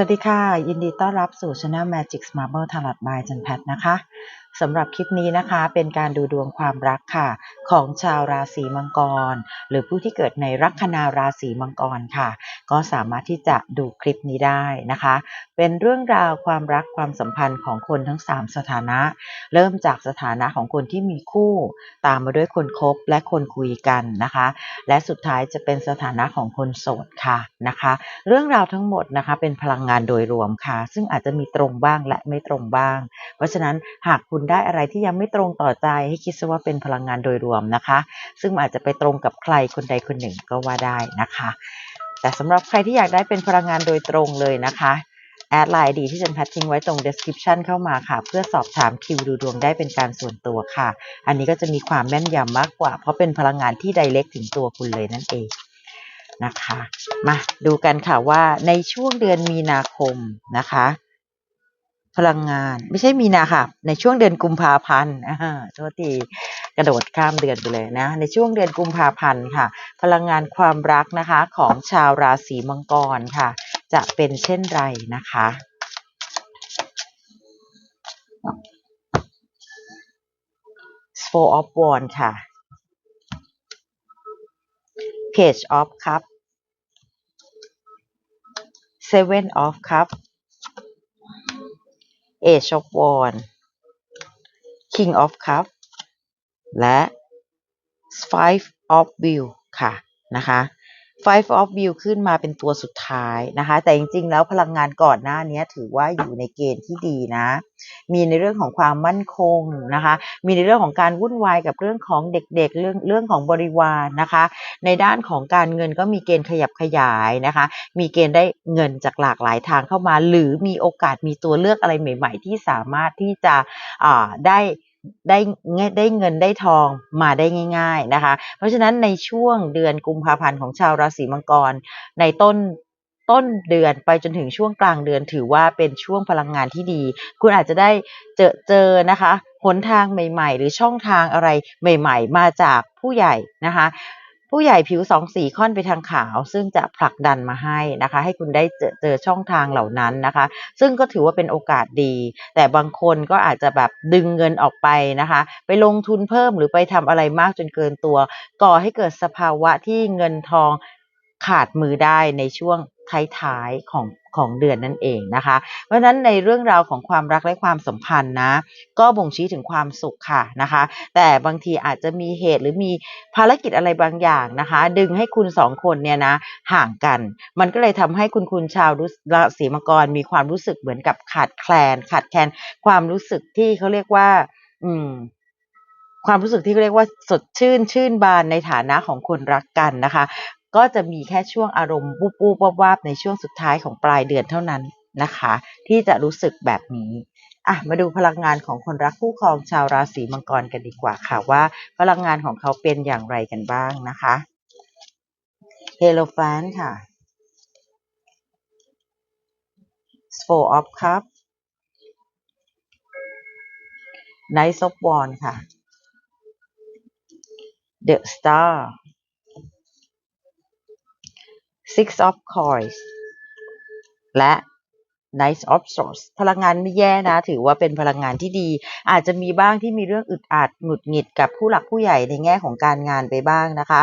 สวัสดีค่ะ ยินดีต้อนรับสู่ช anel Magic Marble Tarot by จันแพทนะคะ สำหรับคลิปนี้นะคะ เป็นการดูดวงความรักค่ะ ของชาวราศีมังกร หรือผู้ที่เกิดในลัคนาราศีมังกรค่ะ ก็สามารถที่จะดูคลิปนี้ได้นะคะ เป็นเรื่องราวความรักความสัมพันธ์ของคนทั้ง 3 สถานะ เริ่มจากสถานะของคนที่มีคู่ ตามมาด้วยคนคบและคนคุยกันนะคะ และสุดท้ายจะเป็นสถานะของคนโสดค่ะนะคะ เรื่องราวทั้งหมดนะคะเป็นพลังงานโดยรวมค่ะ ซึ่งอาจจะมีตรงบ้างและไม่ตรงบ้าง เพราะฉะนั้นหากคุณได้อะไรที่ยังไม่ตรงต่อใจให้คิดซะว่าเป็นพลังงานโดยรวมนะคะ ซึ่งอาจจะไปตรงกับใครคนใดคนหนึ่งก็ว่าได้นะคะ แต่สำหรับใครที่อยากได้เป็นพลังงานโดยตรงเลยนะคะแอดไลน์ดีที่ฉันแพททิ้งไว้ตรง description เข้ามาค่ะ เพื่อสอบถามคิวดูดวงได้เป็นการส่วนตัวค่ะ อันนี้ก็จะมีความแม่นยำมากกว่า เพราะเป็นพลังงานที่ไดเ c กถึงตัวคุณเลยนั่นเองนะคะ มาดูกันค่ะว่าในช่วงเดือนมีนาคมนะคะ พลังงาน ไม่ใช่มีนาค่ะ ในช่วงเดือนกุมภาพันธ์อ่าโทษทีกระโดดข้ามเดือนไปเลยนะ ในช่วงเดือนกุมภาพันธ์ค่ะ พลังงานความรักนะคะของชาวราศีมังกรค่ะ จะเป็นเช่นไรนะคะ Four of Wands ค่ะ Page of Cup Seven of Cup Age of War King of Cup และ Five of w i l l ค่ะนะคะ Five of Wheel ขึ้นมาเป็นตัวสุดท้ายนะคะ แต่จริงๆ แล้วพลังงานก่อนหน้านี้ถือว่าอยู่ในเกณฑ์ที่ดีนะ มีในเรื่องของความมั่นคงนะคะ มีในเรื่องของการวุ่นวายกับเรื่องของเด็กๆ เรื่องเรื่องของบริวารนะคะ ในด้านของการเงินก็มีเกณฑ์ขยับขยายนะคะ มีเกณฑ์ได้เงินจากหลากหลายทางเข้ามา หรือมีโอกาสมีตัวเลือกอะไรใหม่ ๆ ที่สามารถที่จะอ่าได้ ได้ได้เงินได้ทองมาได้ง่าย ๆนะคะ เพราะฉะนั้นในช่วงเดือนกุมภาพันธ์ของชาวราศีมังกร ในต้นต้นเดือนไปจนถึงช่วงกลางเดือนถือว่าเป็นช่วงพลังงานที่ดี คุณอาจจะได้เจอเจอนะคะหนทางใหม่ ๆ หรือช่องทางอะไรใหม่ ๆ มาจากผู้ใหญ่นะคะ ผู้ใหญ่ผิวสองสีค่อนไปทางขาว ซึ่งจะผลักดันมาให้นะคะ ให้คุณได้เจอเจอช่องทางเหล่านั้นนะคะ ซึ่งก็ถือว่าเป็นโอกาสดี แต่บางคนก็อาจจะแบบดึงเงินออกไปนะคะ ไปลงทุนเพิ่มหรือไปทำอะไรมากจนเกินตัว ก่อให้เกิดสภาวะที่เงินทองขาดมือได้ในช่วง ท้ายๆของของเดือนนั่นเองนะคะ เพราะฉะนั้นในเรื่องราวของความรักและความสัมพันธ์นะ ก็บ่งชี้ถึงความสุขค่ะนะคะ แต่บางทีอาจจะมีเหตุหรือมีภารกิจอะไรบางอย่างนะคะ ดึงให้คุณสองคนเนี่ยนะห่างกัน มันก็เลยทำให้คุณคุณชาวราศีมังกรมีความรู้สึกเหมือนกับขาดแคลน ขาดแคลนความรู้สึกที่เขาเรียกว่า อืมความรู้สึกที่เขาเรียกว่าสดชื่นชื่นบานในฐานะของคนรักกันนะคะ ก็จะมีแค่ช่วงอารมณ์ปูปูวาบๆในช่วงสุดท้ายของปลายเดือนเท่านั้นนะคะ ที่จะรู้สึกแบบนี้อะมาดูพลังงานของคนรักคู่ครองชาวราศีมังกรกันดีกว่าค่ะว่า พลังงานของเขาเป็นอย่างไรกันบ้างนะคะเฮโลแฟนค่ะ Four of Cups Knight of Wands ค่ะ The Star Six of Coins และ Night of Swords พลังงานไม่แย่นะ ถือว่าเป็นพลังงานที่ดี อาจจะมีบ้างที่มีเรื่องอึดอัดหงุดหงิดกับผู้หลักผู้ใหญ่ในแง่ของการงานไปบ้างนะคะ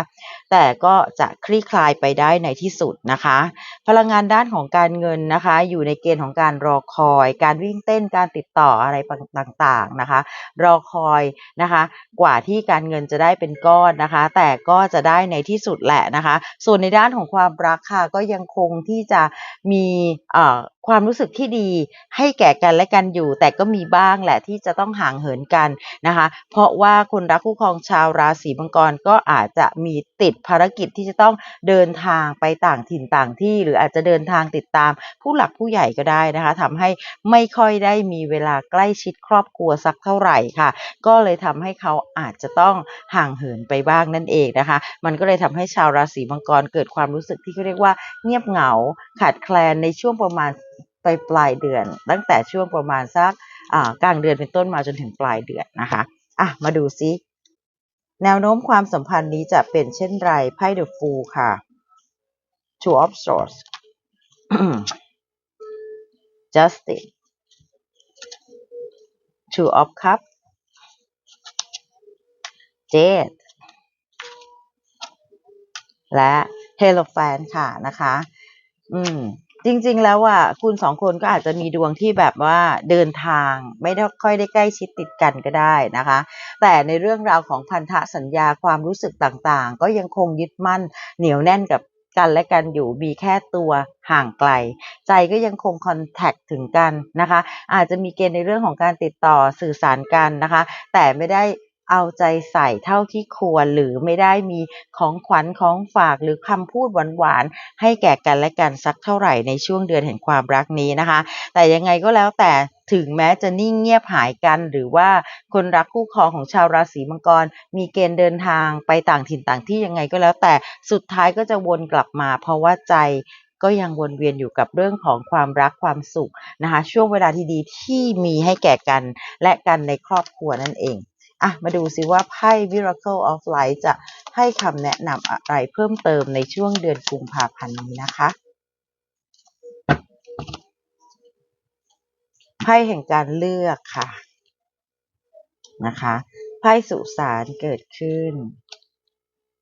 แต่ก็จะคลี่คลายไปได้ในที่สุดนะคะ พลังงานด้านของการเงินนะคะ อยู่ในเกณฑ์ของการรอคอย การวิ่งเต้นการติดต่ออะไรต่างๆนะคะ รอคอยนะคะ กว่าที่การเงินจะได้เป็นก้อนนะคะ แต่ก็จะได้ในที่สุดแหละนะคะ ส่วนในด้านของความรักค่ะก็ยังคงที่จะมีเอ่อ ความรู้สึกที่ดีให้แก่กันและกันอยู่ แต่ก็มีบ้างแหละที่จะต้องห่างเหินกันนะคะ เพราะว่าคนรักคู่ครองชาวราศีมังกรก็อาจจะมีติดภารกิจที่จะต้องเดินทางไปต่างถิ่นต่างที่ หรืออาจจะเดินทางติดตามผู้หลักผู้ใหญ่ก็ได้นะคะทำให้ไม่ค่อยได้มีเวลาใกล้ชิดครอบครัวสักเท่าไหร่ค่ะ ก็เลยทำให้เขาอาจจะต้องห่างเหินไปบ้างนั่นเองนะคะ มันก็เลยทำให้ชาวราศีมังกรเกิดความรู้สึกที่เขาเรียกว่าเงียบเหงาขาดแคลนในช่วงประมาณ ไปปลายเดือน ตั้งแต่ช่วงประมาณสักกลางเดือนเป็นต้นมาจนถึงปลายเดือนนะคะอะมาดูซิ แนวโน้มความสัมพันธ์นี้จะเป็นเช่นไรไพ่ The Fool ค่ะ Two of Swords justice two of cup jade และ h e l o f a n ค่ะนะคะ อืม จริง ๆ แล้วอะคุณสองคนก็อาจจะมีดวงที่แบบว่าเดินทางไม่ได้ค่อยได้ใกล้ชิดติดกันก็ได้นะคะ แต่ในเรื่องราวของพันธสัญญาความรู้สึกต่างๆ ก็ยังคงยึดมั่นเหนียวแน่นกับกันและกันอยู่มีแค่ตัวห่างไกล ใจก็ยังคงคอนแทคถึงกันนะคะ อาจจะมีเกณฑ์ในเรื่องของการติดต่อสื่อสารกันนะคะ แต่ไม่ได้ เอาใจใส่เท่าที่ควร หรือไม่ได้มีของขวัญของฝากหรือคำพูดหวานๆให้แก่กันและกันสักเท่าไหร่ในช่วงเดือนแห่งความรักนี้นะคะ แต่ยังไงก็แล้วแต่ถึงแม้จะนิ่งเงียบหายกัน หรือว่าคนรักคู่ครองของชาวราศีมังกร มีเกณฑ์เดินทางไปต่างถิ่นต่างที่ยังไงก็แล้วแต่สุดท้ายก็จะวนกลับมา เพราะว่าใจก็ยังวนเวียนอยู่กับเรื่องของความรักความสุขนะคะ ช่วงเวลาที่ดีที่มีให้แก่กัน และกันในครอบครัวนั่นเอง อะมาดูซิว่าไพ่ Miracle of Light จะให้คำแนะนำอะไรเพิ่มเติมในช่วงเดือนกุมภาพันธ์นี้นะคะไพ่แห่งการเลือกค่ะนะคะไพ่สุสานเกิดขึ้น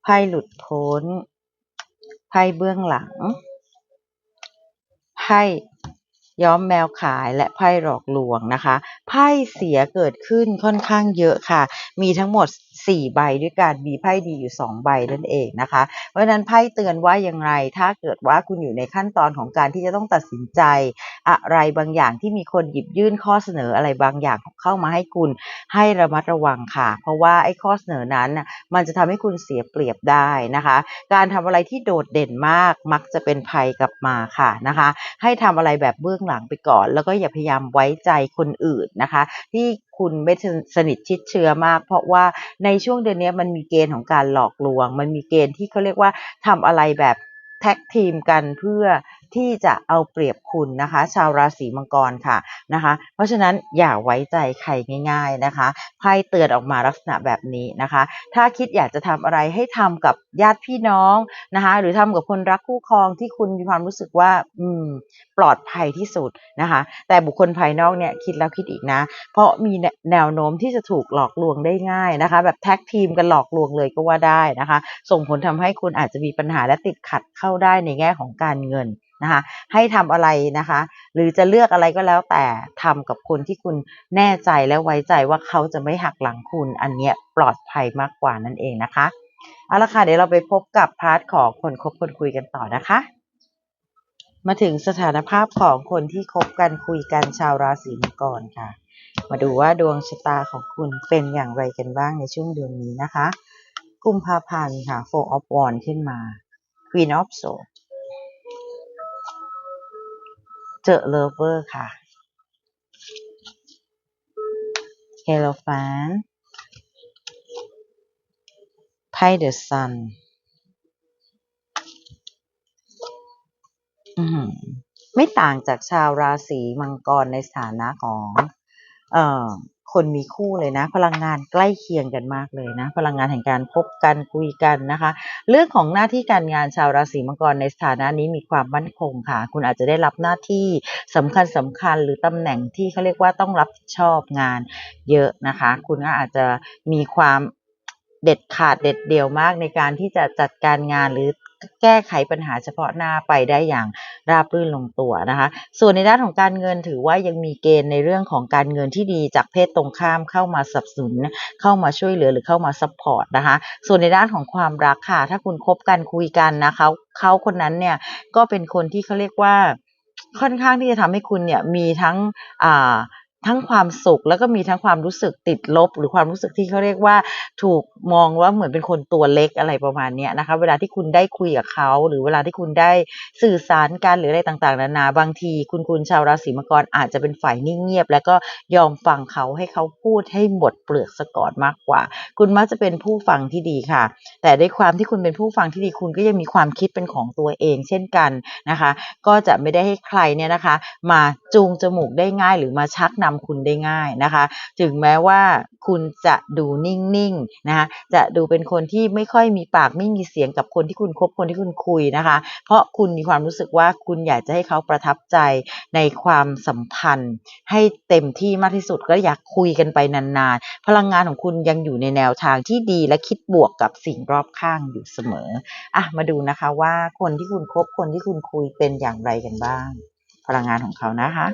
ไพ่หลุดพ้นไพ่เบื้องหลังไพ่ ย้อมแมวขายและไพ่หลอกลวงนะคะ ไพ่เสียเกิดขึ้นค่อนข้างเยอะค่ะ มีทั้งหมด4 ใบด้วยกันมีไพ่ดีอยู่ 2 ใบนั่นเองนะคะ เพราะฉะนั้นไพ่เตือนว่าอย่างไร ถ้าเกิดว่าคุณอยู่ในขั้นตอนของการที่จะต้องตัดสินใจ อะไรบางอย่างที่มีคนหยิบยื่นข้อเสนออะไรบางอย่างเข้ามาให้คุณให้ระมัดระวังค่ะ เพราะว่าไอ้ข้อเสนอนั้นมันจะทำให้คุณเสียเปรียบได้นะคะ การทำอะไรที่โดดเด่นมากมักจะเป็นภัยกลับมาค่ะนะคะ ให้ทำอะไรแบบเบื้องหลังไปก่อน แล้วก็อย่าพยายามไว้ใจคนอื่นนะคะ ที่คุณไม่สนิทชิดเชื้อมาก เพราะว่าในช่วงเดือนนี้มันมีเกณฑ์ของการหลอกลวง มันมีเกณฑ์ที่เขาเรียกว่าทำอะไรแบบแท็กทีมกันเพื่อ ที่จะเอาเปรียบคุณนะคะ ชาวราศีมังกรค่ะนะคะ เพราะฉะนั้นอย่าไว้ใจใครง่าย ๆนะคะไพ่เตือนออกมาลักษณะแบบนี้นะคะ ถ้าคิดอยากจะทำอะไรให้ทำกับญาติพี่น้องนะคะหรือทำกับคนรักคู่ครองที่คุณมีความรู้สึกว่าอืมปลอดภัยที่สุดนะคะ แต่บุคคลภายนอกเนี่ยคิดแล้วคิดอีกนะ เพราะมีแนวโน้มที่จะถูกหลอกลวงได้ง่ายนะคะ แบบแท็กทีมกันหลอกลวงเลยก็ว่าได้นะคะ ส่งผลทำให้คุณอาจจะมีปัญหาและติดขัดเข้าได้ในแง่ของการเงินนะคะ ให้ทำอะไรนะคะ หรือจะเลือกอะไรก็แล้วแต่ทำกับคนที่คุณแน่ใจและไว้ใจว่าเขาจะไม่หักหลังคุณ อันเนี้ยปลอดภัยมากกว่านั่นเองนะคะเอาละค่ะเดี๋ยวเราไปพบกับพาร์ทของคนคบคนคุยกันต่อนะคะ มาถึงสถานภาพของคนที่คบกันคุยกันชาวราศีมังกรค่ะ มาดูว่าดวงชะตาของคุณเป็นอย่างไรกันบ้างในช่วงเดือนนี้นะคะกุมภาพันธ์ค่ะ Four of Wands ขึ้นมา Queen of Swords เจอเลเวอร์ค่ะ Hierophant ไพ่ The Sun อืมไม่ต่างจากชาวราศีมังกรในสถานะของ คนมีคู่เลยนะ พลังงานใกล้เคียงกันมากเลยนะ พลังงานแห่งการพบกันคุยกันนะคะ เรื่องของหน้าที่การงานชาวราศีมังกรในสถานะนี้มีความมั่นคงค่ะ คุณอาจจะได้รับหน้าที่สำคัญสำคัญหรือตำแหน่งที่เขาเรียกว่าต้องรับผิดชอบงานเยอะนะคะ คุณก็อาจจะมีความเด็ดขาดเด็ดเดี่ยวมากในการที่จะจัดการงานหรือ แก้ไขปัญหาเฉพาะหน้าไปได้อย่างราบรื่นลงตัวนะคะ ส่วนในด้านของการเงินถือว่ายังมีเกณฑ์ในเรื่องของการเงินที่ดีจากเพศตรงข้ามเข้ามาสนับสนุน เข้ามาช่วยเหลือหรือเข้ามาซัพพอร์ตนะคะ ส่วนในด้านของความรักค่ะ ถ้าคุณคบกันคุยกันนะคะเขาคนนั้นเนี่ยก็เป็นคนที่เขาเรียกว่าค่อนข้างที่จะทำให้คุณเนี่ยมีทั้งอ่า ทั้งความสุขแล้วก็มีทั้งความรู้สึกติดลบ หรือความรู้สึกที่เขาเรียกว่า ถูกมองว่าเหมือนเป็นคนตัวเล็กอะไรประมาณนี้นะคะ เวลาที่คุณได้คุยกับเขา หรือเวลาที่คุณได้สื่อสารกันหรืออะไรต่างๆนานาบางที คุณคุณชาวราศีมังกรอาจจะเป็นฝ่ายนิ่งเงียบ แล้วก็ยอมฟังเขาให้เขาพูดให้หมดเปลือกสะก่อนมากกว่า คุณมักจะเป็นผู้ฟังที่ดีค่ะ แต่ด้วยความที่คุณเป็นผู้ฟังที่ดีคุณก็ยังมีความคิดเป็นของตัวเอง เช่นกันนะคะ ก็จะไม่ได้ให้ใครเนี่ยนะคะ มาจูงจมูกได้ง่ายหรือมาชักนำคุณได้ง่ายนะคะ ถึงแม้ว่าคุณจะดูนิ่งๆนะคะจะดูเป็นคนที่ไม่ค่อยมีปากไม่มีเสียงกับคนที่คุณคบคนที่คุณคุยนะคะ เพราะคุณมีความรู้สึกว่าคุณอยากจะให้เขาประทับใจในความสัมพันธ์ ให้เต็มที่มากที่สุดก็อยากคุยกันไปนานๆ พลังงานของคุณยังอยู่ในแนวทางที่ดีและคิดบวกกับสิ่งรอบข้างอยู่เสมออะมาดูนะคะว่าคนที่คุณคบคนที่คุณคุยเป็นอย่างไรกันบ้าง พลังงานของเขานะคะ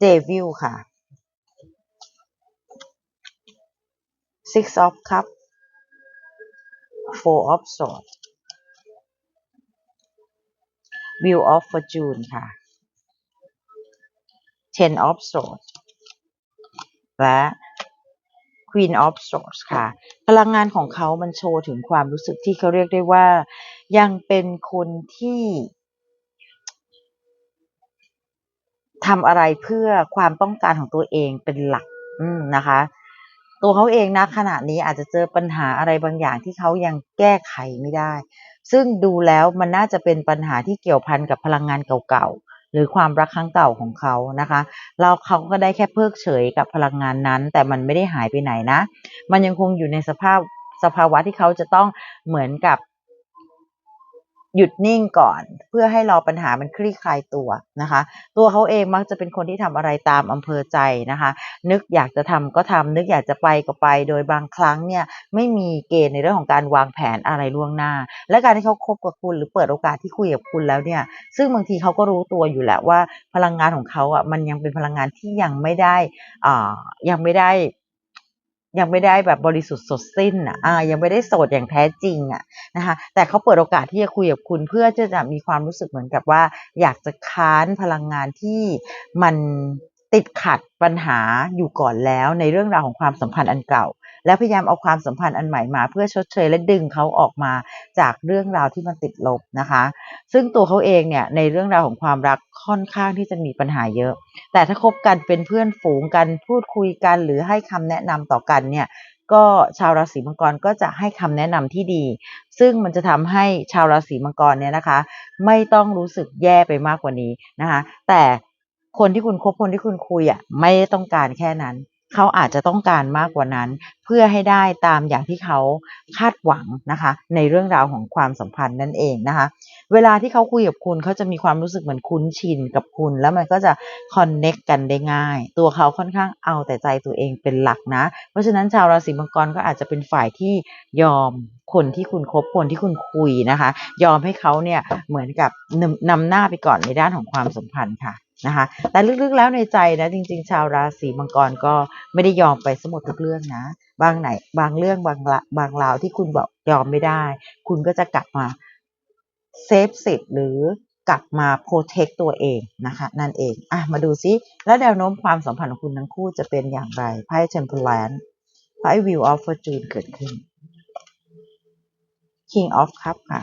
เดวิลค่ะ six of cup four of sword wheel of fortune ค่ะ ten of sword และ Queen of Swords ค่ะ พลังงานของเขามันโชว์ถึงความรู้สึกที่เขาเรียกได้ว่า ยังเป็นคนที่ ทำอะไรเพื่อความต้องการของตัวเองเป็นหลักนะคะ ตัวเขาเองนะขณะนี้อาจจะเจอปัญหาอะไรบางอย่างที่เขายังแก้ไขไม่ได้ ซึ่งดูแล้วมันน่าจะเป็นปัญหาที่เกี่ยวพันกับพลังงานเก่าๆหรือความรักครั้งเก่าของเขานะคะ เราเขาก็ได้แค่เพิกเฉยกับพลังงานนั้น แต่มันไม่ได้หายไปไหนนะ มันยังคงอยู่ในสภาพสภาวะที่เขาจะต้องเหมือนกับ หยุดนิ่งก่อน เพื่อให้รอปัญหามันคลี่คลายตัวนะคะ ตัวเขาเองมักจะเป็นคนที่ทำอะไรตามอำเภอใจนะคะ นึกอยากจะทำก็ทำนึกอยากจะไปก็ไป โดยบางครั้งเนี่ยไม่มีเกณฑ์ในเรื่องของการวางแผนอะไรล่วงหน้า และการที่เขาคบกับคุณหรือเปิดโอกาสที่คุยกับคุณแล้วเนี่ยซึ่งบางทีเขาก็รู้ตัวอยู่แหละว่าพลังงานของเขาอะมันยังเป็นพลังงานที่ยังไม่ได้อ่ายังไม่ได้ ยังไม่ได้แบบบริสุทธิ์สดสิ้นอะอ่ายังไม่ได้โสดอย่างแท้จริงอะนะคะแต่เขาเปิดโอกาสที่จะคุยกับคุณเพื่อจะจะมีความรู้สึกเหมือนกับว่า อยากจะค้านพลังงานที่มันติดขัดปัญหาอยู่ก่อนแล้วในเรื่องราวของความสัมพันธ์อันเก่า และพยายามเอาความสัมพันธ์อันใหม่มาเพื่อชดเชยและดึงเขาออกมาจากเรื่องราวที่มันติดลบนะคะ ซึ่งตัวเขาเองเนี่ยในเรื่องราวของความรักค่อนข้างที่จะมีปัญหาเยอะ แต่ถ้าคบกันเป็นเพื่อนฝูงกันพูดคุยกัน หรือให้คำแนะนำต่อกันเนี่ยก็ชาวราศีมังกรก็จะให้คำแนะนำที่ดี ซึ่งมันจะทำให้ชาวราศีมังกรเนี่ยนะคะ ไม่ต้องรู้สึกแย่ไปมากกว่านี้นะคะ แต่คนที่คุณคบคนที่คุณคุยอะไม่ต้องการแค่นั้น เขาอาจจะต้องการมากกว่านั้น เพื่อให้ได้ตามอย่างที่เขาคาดหวังนะคะ ในเรื่องราวของความสัมพันธ์นั่นเองนะคะ เวลาที่เขาคุยกับคุณเขาจะมีความรู้สึกเหมือนคุ้นชินกับคุณ แล้วมันก็จะคอนเน็กกันได้ง่าย ตัวเขาค่อนข้างเอาแต่ใจตัวเองเป็นหลักนะ เพราะฉะนั้นชาวราศีมังกรก็อาจจะเป็นฝ่ายที่ยอมคนที่คุณคบคนที่คุณคุยนะคะ ยอมให้เขาเนี่ยเหมือนกับนำนำหน้าไปก่อนในด้านของความสัมพันธ์ค่ะ นะคะแต่ลึกๆแล้วในใจนะจริง ๆ ชาวราศีมังกรก็ไม่ได้ยอมไปสมดทุกเรื่องนะ บางไหน บางเรื่องบางละบางราวที่คุณบอกยอมไม่ได้ คุณก็จะกลับมาเซฟสิทธิ์หรือกลับมาโปรเทคตัวเองนะคะนั่นเองอะมาดูซิแล้วแนวโน้มความสัมพันธ์ของคุณทั้งคู่จะเป็นอย่างไรไพ่ Temperance ไพ่ Wheel of Fortune เกิดขึ้น King of Cup ค่ะ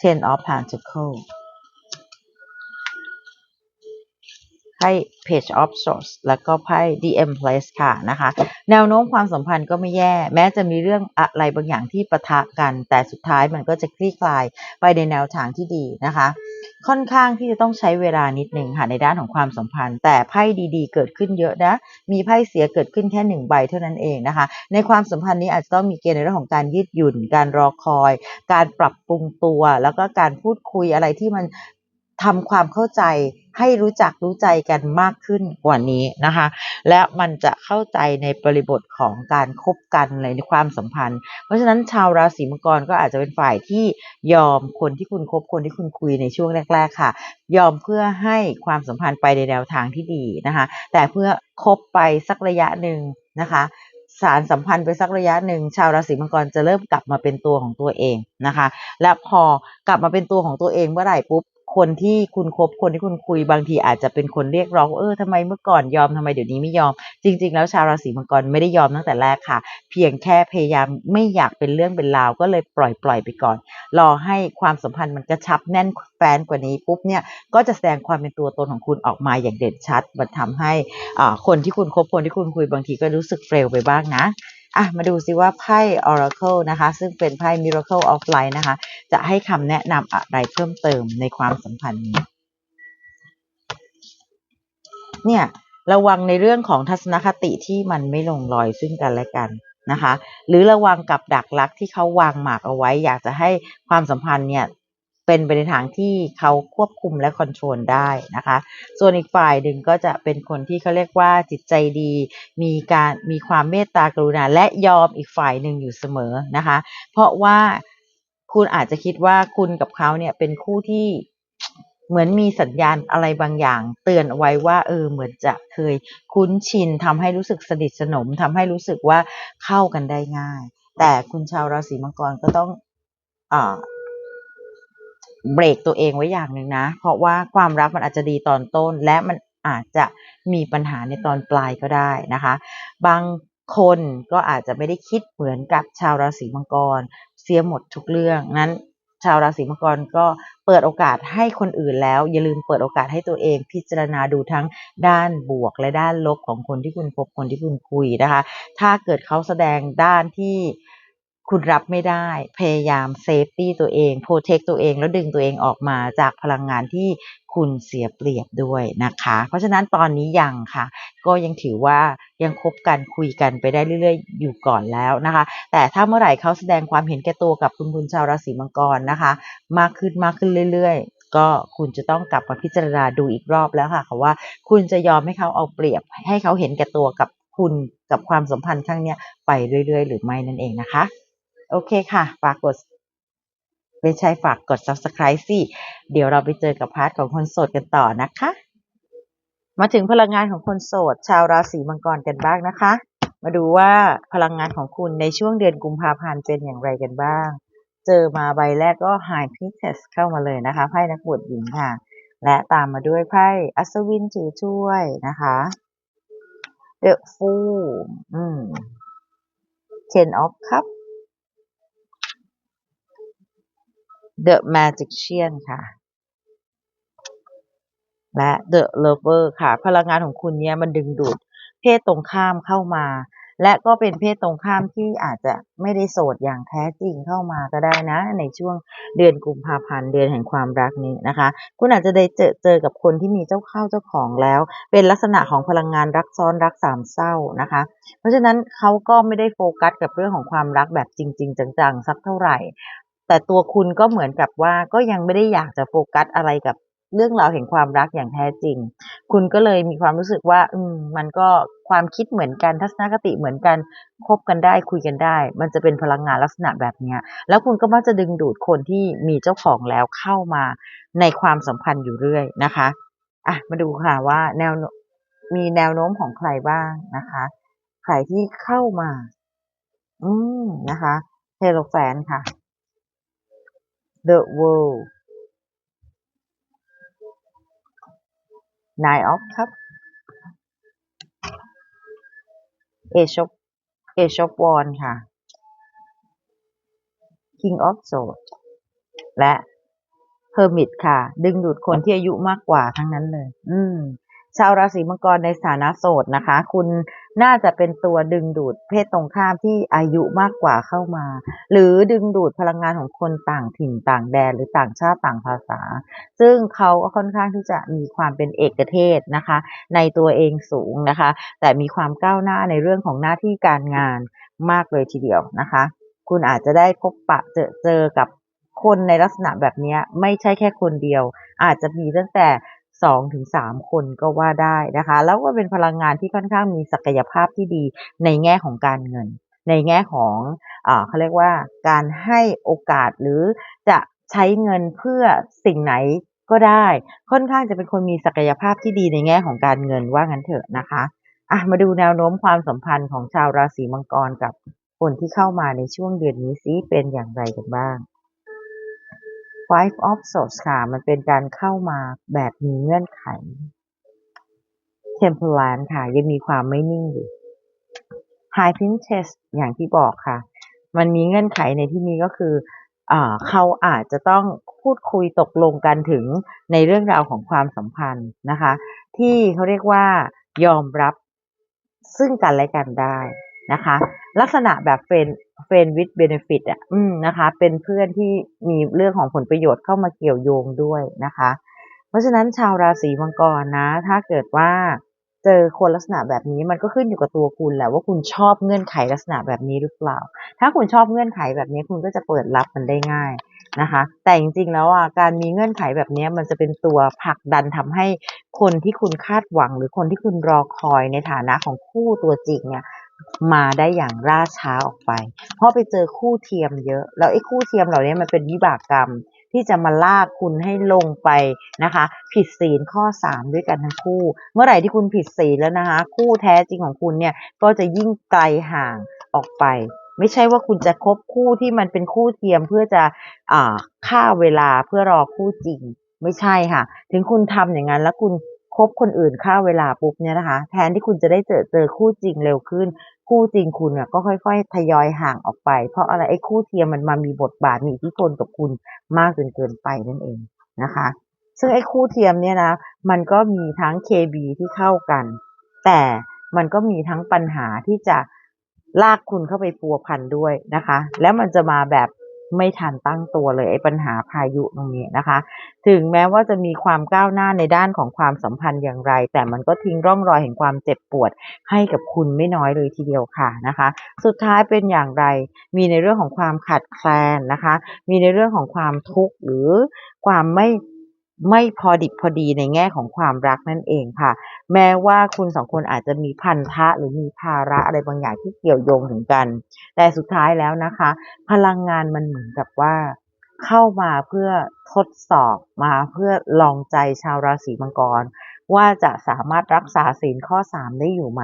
Ten of Pentacles ไพ่ Page of Swords แล้วก็ไพ่ The Empress ค่ะนะคะ แนวโน้มความสัมพันธ์ก็ไม่แย่ แม้จะมีเรื่องอะไรบางอย่างที่ปะทะกัน แต่สุดท้ายมันก็จะคลี่คลายไปในแนวทางที่ดีนะคะ ค่อนข้างที่จะต้องใช้เวลานิดหนึ่งค่ะในด้านของความสัมพันธ์ แต่ไพ่ดีๆ เกิดขึ้นเยอะนะ มีไพ่เสียเกิดขึ้นแค่หนึ่งใบเท่านั้นเองนะคะ ในความสัมพันธ์นี้อาจจะต้องมีเกณฑ์ในเรื่องของการยืดหยุ่น การรอคอย การปรับปรุงตัว แล้วก็การพูดคุยอะไรที่มันทำความเข้าใจ ให้รู้จักรู้ใจกันมากขึ้นกว่านี้นะคะ และมันจะเข้าใจในบริบทของการคบกันในความสัมพันธ์ เพราะฉะนั้นชาวราศีมังกรก็อาจจะเป็นฝ่ายที่ยอมคนที่คุณคบคนที่คุณคุยในช่วงแรก ๆ ค่ะ ยอมเพื่อให้ความสัมพันธ์ไปในแนวทางที่ดีนะคะ แต่เพื่อคบไปสักระยะหนึ่งนะคะสารสัมพันธ์ไปสักระยะหนึ่งชาวราศีมังกรจะเริ่มกลับมาเป็นตัวของตัวเองนะคะ และพอกลับมาเป็นตัวของตัวเองเมื่อไหร่ปุ๊บ คนที่คุณคบคนที่คุณคุยบางทีอาจจะเป็นคนเรียกร้องเออทำไมเมื่อก่อนยอมทำไมเดี๋ยวนี้ไม่ยอม จริง ๆ แล้วชาวราศีมังกรไม่ได้ยอมตั้งแต่แรกค่ะ เพียงแค่พยายามไม่อยากเป็นเรื่องเป็นราวก็เลยปล่อยปล่อยไปก่อน รอให้ความสัมพันธ์มันกระชับแน่นแฟนกว่านี้ปุ๊บเนี่ยก็จะแสดงความเป็นตัวตนของคุณออกมาอย่างเด่นชัดมันทำให้อ่าคนที่คุณคบคนที่คุณคุยบางทีก็รู้สึกเฟลไปบ้างนะ อะมาดูซิว่าไพ่ Oracle นะคะ ซึ่งเป็นไพ่ Miracle of Life นะคะ จะให้คำแนะนำอะไรเพิ่มเติมในความสัมพันธ์นี้ เนี่ย ระวังในเรื่องของทัศนคติที่มันไม่ลงรอยซึ่งกันและกันนะคะ หรือระวังกับดักรักที่เขาวางหมากเอาไว้ อยากจะให้ความสัมพันธ์เนี่ย เป็นไปในทางที่เขาควบคุมและคอนโทรลได้นะคะ ส่วนอีกฝ่ายหนึ่งก็จะเป็นคนที่เขาเรียกว่าจิตใจดี มีการมีความเมตตากรุณาและยอมอีกฝ่ายหนึ่งอยู่เสมอนะคะ เพราะว่าคุณอาจจะคิดว่าคุณกับเขาเนี่ยเป็นคู่ที่เหมือนมีสัญญาณอะไรบางอย่าง เตือนเอาไว้ว่า เออเหมือนจะเคยคุ้นชินทำให้รู้สึกสนิทสนมทำให้รู้สึกว่าเข้ากันได้ง่าย แต่คุณชาวราศีมังกรก็ต้องอ่า เบรกตัวเองไว้อย่างหนึ่งนะ เพราะว่าความรักมันอาจจะดีตอนต้น และมันอาจจะมีปัญหาในตอนปลายก็ได้นะคะ บางคนก็อาจจะไม่ได้คิดเหมือนกับชาวราศีมังกร เสียหมดทุกเรื่องนั้นชาวราศีมังกรก็เปิดโอกาสให้คนอื่นแล้ว อย่าลืมเปิดโอกาสให้ตัวเองพิจารณาดูทั้งด้านบวกและด้านลบของคนที่คุณพบคนที่คุณคุยนะคะ ถ้าเกิดเขาแสดงด้านที่ คุณรับไม่ได้ พยายามเซฟตี้ตัวเองโปรเทคตัวเองแล้วดึงตัวเองออกมาจากพลังงานที่คุณเสียเปรียบด้วยนะคะ เพราะฉะนั้นตอนนี้ยังค่ะ ก็ยังถือว่ายังคบกันคุยกันไปได้เรื่อย ๆ อยู่ก่อนแล้วนะคะ แต่ถ้าเมื่อไหร่เขาแสดงความเห็นแก่ตัวกับคุณคุณชาวราศีมังกรนะคะ มากขึ้นมากขึ้นเรื่อย ๆก็คุณจะต้องกลับมาพิจารณาดูอีกรอบแล้วค่ะค่ะว่าคุณจะยอมให้เขาเอาเปรียบ ให้เขาเห็นแก่ตัวกับคุณกับความสัมพันธ์ครั้งเนี้ยไปเรื่อย ๆ หรือไม่นั่นเองนะคะ โอเคค่ะ ฝากกดไม่ใช่ฝากกด subscribe สิ เดี๋ยวเราไปเจอกับพาร์ทของคนโสดกันต่อนะคะ มาถึงพลังงานของคนโสด ชาวราศีมังกรกันบ้างนะคะ มาดูว่าพลังงานของคุณในช่วงเดือนกุมภาพันธ์เป็นอย่างไรกันบ้าง เจอมาใบแรกก็ High Priestess เข้ามาเลยนะคะ ไพ่นักบวชหญิงค่ะ และตามมาด้วยไพ่อัศวินถือถ้วยนะคะ The Fool อืม Ten of Cups The Magician ค่ะ และ The Lover ค่ะ พลังงานของคุณเนี่ยมันดึงดูดเพศตรงข้ามเข้ามา และก็เป็นเพศตรงข้ามที่อาจจะไม่ได้โสดอย่างแท้จริงเข้ามาก็ได้นะ ในช่วงเดือนกุมภาพันธ์เดือนแห่งความรักนี้นะคะ คุณอาจจะได้เจอเจอกับคนที่มีเจ้าเข้าเจ้าของแล้ว เป็นลักษณะของพลังงานรักซ้อนรักสามเศร้านะคะ เพราะฉะนั้นเขาก็ไม่ได้โฟกัสกับเรื่องของความรักแบบจริง ๆ จังๆสักเท่าไหร่ แต่ตัวคุณก็เหมือนกับว่าก็ยังไม่ได้อยากจะโฟกัสอะไรกับเรื่องราวแห่งความรักอย่างแท้จริง คุณก็เลยมีความรู้สึกว่า อืม มันก็ความคิดเหมือนกัน ทัศนคติเหมือนกัน คบกันได้คุยกันได้ มันจะเป็นพลังงานลักษณะแบบเนี้ยแล้วคุณก็มักจะดึงดูดคนที่มีเจ้าของแล้วเข้ามาในความสัมพันธ์อยู่เรื่อยนะคะ อะ มาดูค่ะว่าแนวมีแนวโน้มของใครบ้างนะคะ ใครที่เข้ามา อืมนะคะเฮโรแฟนค่ะ The World Nine of Cup Ace of Ace of Wand ค่ะ King of Swords และ Hermit ค่ะ ดึงดูดคนที่อายุมากกว่าทั้งนั้นเลย อืมชาวราศีมังกรในสถานะโสดนะคะ คุณ น่าจะเป็นตัวดึงดูดเพศตรงข้ามที่อายุมากกว่าเข้ามา หรือดึงดูดพลังงานของคนต่างถิ่นต่างแดนหรือต่างชาติต่างภาษา ซึ่งเขาก็ค่อนข้างที่จะมีความเป็นเอกเทศนะคะ ในตัวเองสูงนะคะ แต่มีความก้าวหน้าในเรื่องของหน้าที่การงานมากเลยทีเดียวนะคะ คุณอาจจะได้พบปะเจอเจอกับคนในลักษณะแบบนี้ไม่ใช่แค่คนเดียว อาจจะมีตั้งแต่ สองถึงสามคนก็ว่าได้นะคะ แล้วก็เป็นพลังงานที่ค่อนข้างมีศักยภาพที่ดีในแง่ของการเงิน ในแง่ของอเขาเรียกว่าการให้โอกาสหรือจะใช้เงินเพื่อสิ่งไหนก็ได้ ค่อนข้างจะเป็นคนมีศักยภาพที่ดีในแง่ของการเงินว่างั้นเถอะนะคะอะมาดูแนวโน้มความสัมพันธ์ของชาวราศีมังกรกับคนที่เข้ามาในช่วงเดือนนี้ซิเป็นอย่างไรกันบ้าง Five of Swords ค่ะ มันเป็นการเข้ามาแบบมีเงื่อนไข Temperance ค่ะ ยังมีความไม่นิ่งอยู่ High Priestess อย่างที่บอกค่ะ มันมีเงื่อนไขในที่นี้ก็คืออเขาอาจจะต้องพูดคุยตกลงกันถึงในเรื่องราวของความสัมพันธ์นะคะ ที่เขาเรียกว่ายอมรับซึ่งกันและกันได้นะคะ ลักษณะแบบเฟรน เฟรนด์วิดเบเนฟิตอะอืมนะคะ เป็นเพื่อนที่มีเรื่องของผลประโยชน์เข้ามาเกี่ยวโยงด้วยนะคะ เพราะฉะนั้นชาวราศีมังกรนะ ถ้าเกิดว่าเจอคนลักษณะแบบนี้มันก็ขึ้นอยู่กับตัวคุณแหละว่าคุณชอบเงื่อนไขลักษณะแบบนี้หรือเปล่า ถ้าคุณชอบเงื่อนไขแบบนี้คุณก็จะเปิดรับมันได้ง่ายนะคะ แต่จริงๆแล้วอะการมีเงื่อนไขแบบนี้มันจะเป็นตัวผลักดันทำให้คนที่คุณคาดหวัง หรือคนที่คุณรอคอยในฐานะของคู่ตัวจริงเนี่ย มาได้อย่างล่าช้าออกไป เพราะไปเจอคู่เทียมเยอะ แล้วไอ้คู่เทียมเหล่านี้มันเป็นวิบากกรรมที่จะมาลากคุณให้ลงไปนะคะ ผิดศีลข้อ 3 ด้วยกันทั้งคู่ เมื่อไหร่ที่คุณผิดศีลแล้วนะคะ คู่แท้จริงของคุณเนี่ยก็จะยิ่งไกลห่างออกไป ไม่ใช่ว่าคุณจะคบคู่ที่มันเป็นคู่เทียมเพื่อจะอ่าฆ่าเวลาเพื่อรอคู่จริง ไม่ใช่ค่ะ ถึงคุณทำอย่างนั้นแล้วคุณ คบคนอื่นฆ่าเวลาปุ๊บเนี่ยนะคะ แทนที่คุณจะได้เจอเจอคู่จริงเร็วขึ้น คู่จริงคุณเนี่ยก็ค่อยๆ ทยอยห่างออกไป เพราะอะไรไอ้คู่เทียมมันมามีบทบาทมีอิทธิพลกับคุณมากจนเกินไปนั่นเองนะคะ ซึ่งไอ้คู่เทียมเนี่ยนะมันก็มีทั้ง KB ที่เข้ากัน แต่มันก็มีทั้งปัญหาที่จะลากคุณเข้าไปปัวพันด้วยนะคะ แล้วมันจะมาแบบ ไม่ทันตั้งตัวเลยไอ้ปัญหาพายุตรงนี้นะคะ ถึงแม้ว่าจะมีความก้าวหน้าในด้านของความสัมพันธ์อย่างไร แต่มันก็ทิ้งร่องรอยแห่งความเจ็บปวด ให้กับคุณไม่น้อยเลยทีเดียวค่ะนะคะ สุดท้ายเป็นอย่างไร มีในเรื่องของความขัดแคลนนะคะ มีในเรื่องของความทุกข์หรือความไม่ ไม่พอดิบพอดีในแง่ของความรักนั่นเองค่ะ แม้ว่าคุณสองคนอาจจะมีพันธะหรือมีภาระอะไรบางอย่างที่เกี่ยวโยงถึงกัน แต่สุดท้ายแล้วนะคะ พลังงานมันเหมือนกับว่า เข้ามาเพื่อทดสอบมาเพื่อลองใจชาวราศีมังกร ว่าจะสามารถรักษาศีลข้อ 3 ได้อยู่ไหม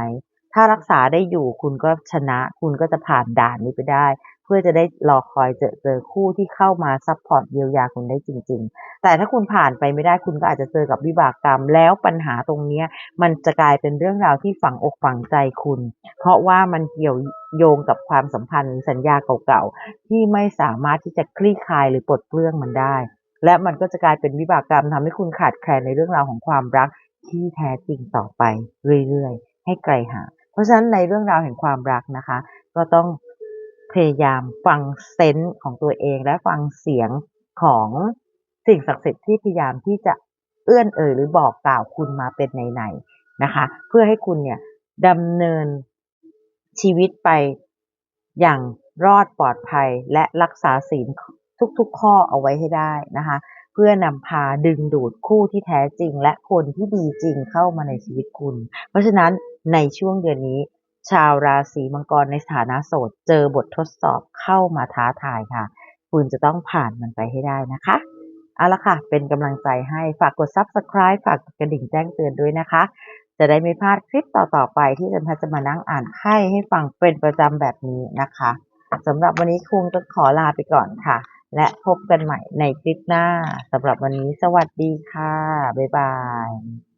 ถ้ารักษาได้อยู่คุณก็ชนะ คุณก็จะผ่านด่านนี้ไปได้ เพื่อจะได้รอคอยเจอเจอคู่ที่เข้ามาซัพพอร์ตเยียวยาคุณได้จริง ๆ แต่ถ้าคุณผ่านไปไม่ได้คุณก็อาจจะเจอกับวิบากกรรม แล้วปัญหาตรงเนี้ยมันจะกลายเป็นเรื่องราวที่ฝังอกฝังใจคุณ เพราะว่ามันเกี่ยวโยงกับความสัมพันธ์สัญญาเก่าๆที่ไม่สามารถที่จะคลี่คลายหรือปลดเปลื้องมันได้ และมันก็จะกลายเป็นวิบากกรรมทำให้คุณขาดแคลนในเรื่องราวของความรักที่แท้จริงต่อไปเรื่อยๆให้ไกลห่างเพราะฉะนั้นในเรื่องราวแห่งความรักนะคะ ก็ต้อง พยายามฟังเซนส์ของตัวเองและฟังเสียงของสิ่งศักดิ์สิทธิ์ที่พยายามที่จะเอื้อนเอ่ยหรือบอกกล่าวคุณมาเป็นไหนๆนะคะ เพื่อให้คุณเนี่ยดำเนินชีวิตไปอย่างรอดปลอดภัยและรักษาศีลทุกๆข้อเอาไว้ให้ได้นะคะ เพื่อนำพาดึงดูดคู่ที่แท้จริง และคนที่ดีจริงเข้ามาในชีวิตคุณ เพราะฉะนั้นในช่วงเดือนนี้ ชาวราศีมังกรในสถานะโสดเจอบททดสอบเข้ามาท้าทายค่ะ คุณจะต้องผ่านมันไปให้ได้นะคะเอาละค่ะ เป็นกำลังใจให้ฝากกด subscribe ฝากกระดิ่งแจ้งเตือนด้วยนะคะ จะได้ไม่พลาดคลิปต่อๆไปที่จันพัชจะมานั่งอ่านไพ่ให้ฟังเป็นประจำแบบนี้นะคะสำหรับวันนี้คงต้องขอลาไปก่อนค่ะ และพบกันใหม่ในคลิปหน้าสำหรับวันนี้สวัสดีค่ะ บ๊ายบาย